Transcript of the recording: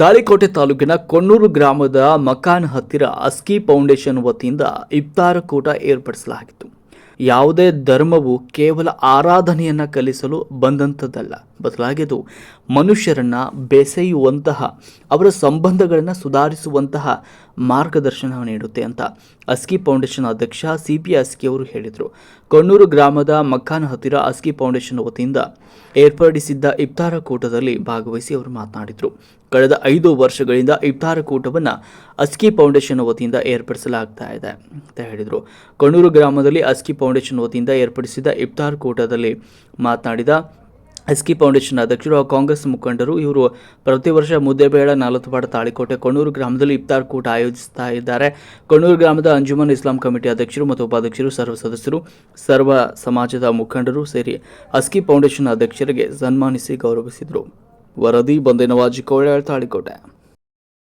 ತಾಳಿಕೋಟೆ ತಾಲೂಕಿನ ಕೊಣ್ಣೂರು ಗ್ರಾಮದ ಮಕಾನ್ ಹತ್ತಿರ ಅಸ್ಕಿ ಫೌಂಡೇಶನ್ ವತಿಯಿಂದ ಇಫ್ತಾರ ಕೂಟ ಏರ್ಪಡಿಸಲಾಗಿತ್ತು. ಯಾವುದೇ ಧರ್ಮವು ಕೇವಲ ಆರಾಧನೆಯನ್ನ ಕಲಿಸಲು ಬಂದಂಥದ್ದಲ್ಲ. ಬದಲಾಗಿ ಅದು ಮನುಷ್ಯರನ್ನ ಬೆಸೆಯುವಂತಹ, ಅವರ ಸಂಬಂಧಗಳನ್ನು ಸುಧಾರಿಸುವಂತಹ ಮಾರ್ಗದರ್ಶನ ನೀಡುತ್ತೆ ಅಂತ ಅಸ್ಕಿ ಫೌಂಡೇಶನ್ ಅಧ್ಯಕ್ಷ ಸಿ ಪಿ ಅಸ್ಕಿ ಅವರು ಹೇಳಿದರು. ಕೊಣ್ಣೂರು ಗ್ರಾಮದ ಮಕ್ಕಾನ್ ಹತ್ತಿರ ಅಸ್ಕಿ ಫೌಂಡೇಶನ್ ವತಿಯಿಂದ ಏರ್ಪಡಿಸಿದ್ದ ಇಫ್ತಾರ ಕೂಟದಲ್ಲಿ ಭಾಗವಹಿಸಿ ಅವರು ಮಾತನಾಡಿದರು. ಕಳೆದ ಐದು ವರ್ಷಗಳಿಂದ ಇಫ್ತಾರ ಕೂಟವನ್ನು ಅಸ್ಕಿ ಫೌಂಡೇಶನ್ ವತಿಯಿಂದ ಏರ್ಪಡಿಸಲಾಗ್ತಾ ಇದೆ ಅಂತ ಹೇಳಿದರು. ಕೊಣ್ಣೂರು ಗ್ರಾಮದಲ್ಲಿ ಅಸ್ಕಿ ಫೌಂಡೇಶನ್ ವತಿಯಿಂದ ಏರ್ಪಡಿಸಿದ ಇಫ್ತಾರ್ ಕೂಟದಲ್ಲಿ ಮಾತನಾಡಿದ ಎಸ್ಕಿ ಫೌಂಡೇಶನ್ ಅಧ್ಯಕ್ಷರು ಕಾಂಗ್ರೆಸ್ ಮುಖಂಡರು, ಇವರು ಪ್ರತಿ ವರ್ಷ ಮುದ್ದೇಬೇಳ ನಾಲತುಪಾಡ ತಾಳಿಕೋಟೆ ಕೊಣ್ಣೂರು ಗ್ರಾಮದಲ್ಲಿ ಇಫ್ತಾರ್ ಕೂಟ ಆಯೋಜಿಸ್ತಾ ಇದ್ದಾರೆ. ಕೊಣ್ಣೂರು ಗ್ರಾಮದ ಅಂಜುಮನ್ ಇಸ್ಲಾಂ ಕಮಿಟಿ ಅಧ್ಯಕ್ಷರು ಮತ್ತು ಉಪಾಧ್ಯಕ್ಷರು, ಸರ್ವ ಸದಸ್ಯರು, ಸರ್ವ ಸಮಾಜದ ಮುಖಂಡರು ಸೇರಿ ಅಸ್ಕಿ ಫೌಂಡೇಶನ್ ಅಧ್ಯಕ್ಷರಿಗೆ ಸನ್ಮಾನಿಸಿ ಗೌರವಿಸಿದರು. ವರದಿ, ಬಂದೆ ನವಾಜಿ ಕೋಳ್ಯಾಳ್ ತಾಳಿಕೋಟೆ.